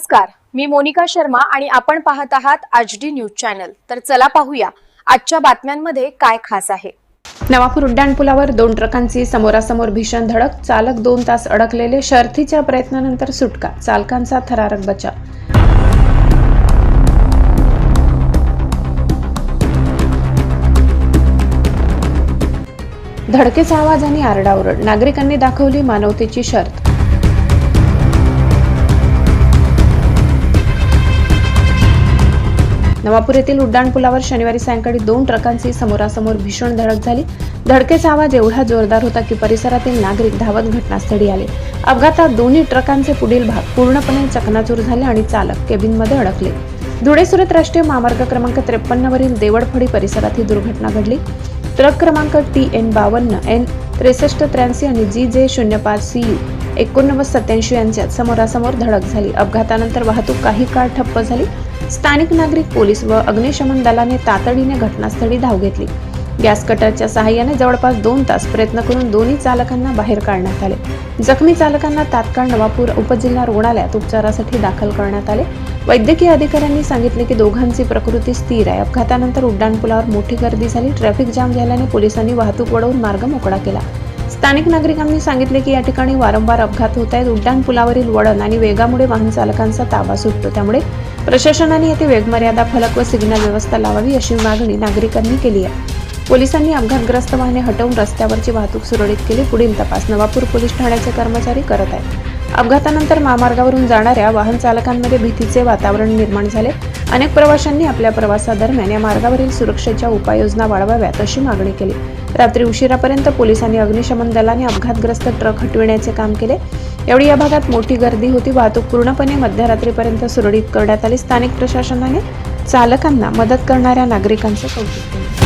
नमस्कार मी मोनिका शर्मा आणि आपण पाहत आहात आज डी न्यूज चॅनल. तर चला पाहूया आजच्या बातम्यांमध्ये काय खास आहे? नवापूर उड्डाणपुलावर दोन ट्रकांची समोरासमोर भीषण धडक चालक दोन तास अडकलेले शर्थीच्या प्रयत्नानंतर सुटका चालकांचा थरारक बचाव. धडकेचा आवाज आणि आरडाओरड नागरिकांनी दाखवली मानवतेची शर्त नवापूर येथील उड्डाणपुलावर शनिवारी सायंकाळी दोन ट्रकांची समोरासमोर भीषण धडक झाली. धडकेचा आवाज एवढा जोरदार होता की परिसरातील नागरिक धावत घटनास्थळी आले. अपघातात दोन्ही ट्रकांचे पुढील भाग पूर्णपणे चकनाचूर झाले आणि चालक केबिनमध्ये अडकले. धुळे सुरत राष्ट्रीय महामार्ग क्रमांक त्रेपन्न वरील परिसरात ही दुर्घटना घडली. ट्रक क्रमांक टी एन बावन्न एन त्रेसष्ट त्र्याऐंशी आणि जी जे शून्य पाच सी यू एकोणनव्वद सत्याऐंशी यांच्यात समोरासमोर धडक झाली. अपघातानंतर वाहतूक काही काळ ठप्प झाली. स्थानिक नागरिक पोलीस व अग्निशमन दलाने तातडीने घटनास्थळी धाव घेतली. गॅस कटरच्या सहाय्याने जवळपास दोन तास प्रयत्न करून दोन्ही चालकांना बाहेर काढण्यात आले. जखमी चालकांना तात्काळ नवापूर उपजिल्हा रुग्णालयात उपचारासाठी दाखल करण्यात आले. वैद्यकीय अधिकाऱ्यांनी सांगितले की दोघांची प्रकृती स्थिर आहे. अपघातानंतर उड्डाणपुलावर मोठी गर्दी झाली. ट्रॅफिक जाम झाल्याने पोलिसांनी वाहतूक वळवून मार्ग मोकळा केला. स्थानिक नागरिकांनी सांगितले की या ठिकाणी वारंवार अपघात होत आहेत. उड्डाणपुलावरील वळण आणि वेगामुळे वाहन चालकांचा ताबा सुटतो. त्यामुळे प्रशासनाने येथे वेगमर्यादा फलक व सिग्नल व्यवस्था लावावी अशी मागणी नागरिकांनी केली आहे. पोलिसांनी अपघातग्रस्त वाहने हटवून रस्त्यावरची वाहतूक सुरळीत केली. पुढील तपास नवापूर पोलीस ठाण्याचे कर्मचारी करत आहेत. अपघातानंतर महामार्गावरून जाणाऱ्या वाहन चालकांमध्ये भीतीचे वातावरण निर्माण झाले. अनेक प्रवाशांनी आपल्या प्रवासादरम्यान या मार्गावरील सुरक्षेच्या उपाययोजना वाढवाव्यात अशी मागणी केली. रात्री उशिरापर्यंत पोलिसांनी अग्निशमन दलाने अपघातग्रस्त ट्रक हटविण्याचे काम केले. एवढी या भागात मोठी गर्दी होती. वाहतूक पूर्णपणे मध्यरात्रीपर्यंत सुरळीत करण्यात आली. स्थानिक प्रशासनाने चालकांना मदत करणाऱ्या नागरिकांचं कौतुक केले.